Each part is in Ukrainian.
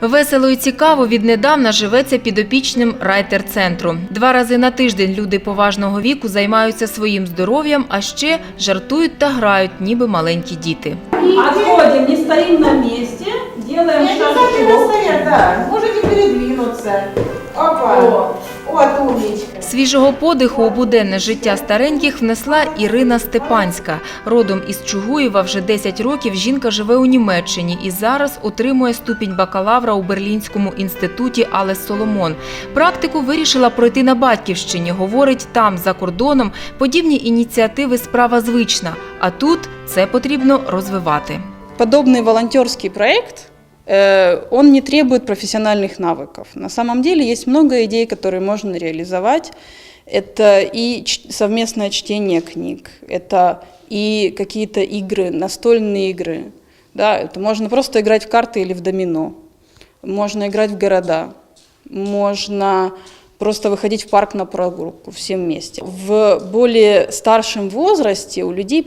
Весело і цікаво віднедавна живеться підопічним райтер-центру. Два рази на тиждень люди поважного віку займаються своїм здоров'ям, а ще жартують та грають, ніби маленькі діти. Отходим, не стоїмо на місці, робимо шажок. Можете передвинутися. Опа. Вот умничка. Свіжого подиху у буденне життя стареньких внесла Ірина Степанська. Родом із Чугуєва вже 10 років жінка живе у Німеччині і зараз отримує ступінь бакалавра у Берлінському інституті Алес Соломон. Практику вирішила пройти на батьківщині. Говорить, там, за кордоном, подібні ініціативи справа звична, а тут це потрібно розвивати. подобный волонтерский проект, он не требует профессиональных навыков. На самом деле есть много идей, которые можно реализовать. Это и совместное чтение книг, это и какие-то игры, настольные игры. Да, это можно просто играть в карты или в домино. Можно играть в города. Можно просто выходить в парк на прогулку всем вместе. В более старшем возрасте у людей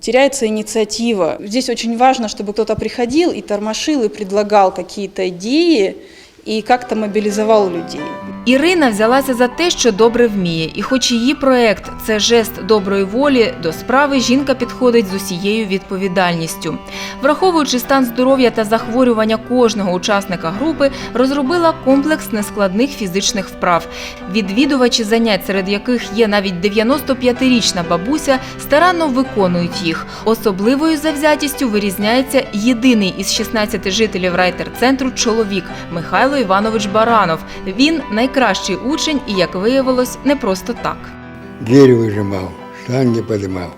теряется инициатива. Здесь очень важно, чтобы кто-то приходил и тормошил, и предлагал какие-то идеи, и как-то мобилизовал людей. Ірина взялася за те, що добре вміє, і хоч її проект це жест доброї волі, до справи жінка підходить з усією відповідальністю. Враховуючи стан здоров'я та захворювання кожного учасника групи, розробила комплекс нескладних фізичних вправ. Відвідувачі занять, серед яких є навіть 95-річна бабуся, старанно виконують їх. Особливою завзятістю вирізняється єдиний із 16 жителів райтер-центру чоловік Михайло Іванович Баранов. Він найкращий учень і, як виявилось, не просто так. Дверь выжимал, штанги поднимал,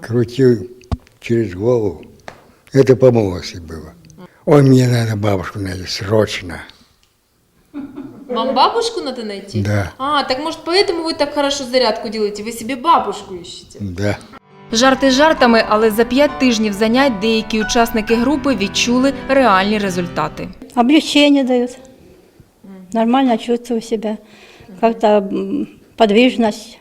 крутил через голову. Это по молодости было. Ой, мне надо бабушку найти срочно. Вам бабушку надо найти? Да. А, так может поэтому вы так хорошо зарядку делаете? Вы себе бабушку ищете? Да. Жарти жартами, але за п'ять тижнів занять деякі учасники групи відчули реальні результати. облегчение дают. Нормально чувствую себя. Как-то м, подвижность.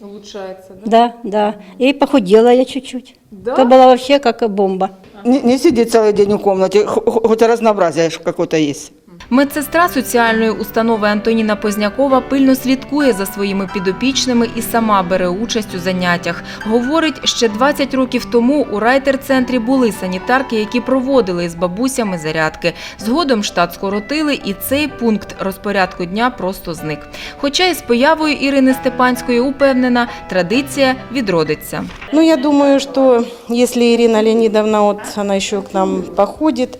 Улучшается, да? Да, да. И похудела я чуть-чуть. Да? Это было вообще как бомба. Не, не сидеть целый день в комнате, хо- хо- хоть разнообразие ж какое-то есть. Медсестра соціальної установи Антоніна Познякова пильно слідкує за своїми підопічними і сама бере участь у заняттях. Говорить, ще 20 років тому у райтер-центрі були санітарки, які проводили з бабусями зарядки. Згодом штат скоротили, і цей пункт розпорядку дня просто зник. Хоча із появою Ірини Степанської упевнена, традиція відродиться. Ну, я думаю, что если Ирина Леонидовна, вот она еще к нам походит,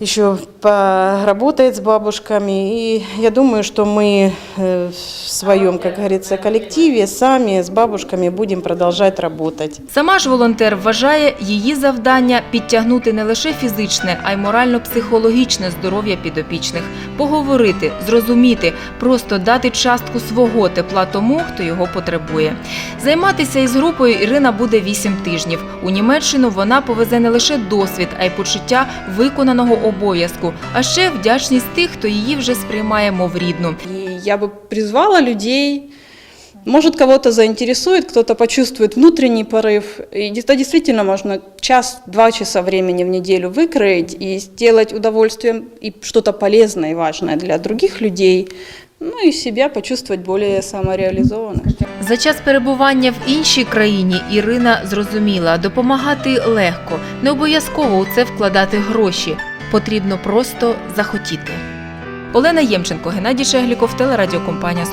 еще поработает с бабушками, и я думаю, что мы э, в своем, как говорится, коллективе сами с бабушками будем продолжать работать. Сама ж волонтер вважає її завдання підтягнути не лише фізичне, а й морально-психологічне здоров'я підопічних, поговорити, зрозуміти, просто дати частку свого тепла тому, хто його потребує. Займатися із групою Ірина буде 8 тижнів. У Німеччину вона повезе не лише досвід, а й почуття виконаного обов'язку, а ще вдячність тих, хто її вже сприймає мов рідну. И я бы призвала людей, может, кого-то заинтересует, кто-то почувствует внутренний порыв. И это действительно можно час-два часа времени в неделю выкроить и сделать удовольствием и что-то полезное и важное для других людей, ну и себя почувствовать более самореализованным. За час перебування в іншій країні Ірина зрозуміла, допомагати легко, не обов'язково у це вкладати гроші. Потрібно просто захотіти. Олена Ємченко, Геннадій Шегліков, телерадіокомпанія.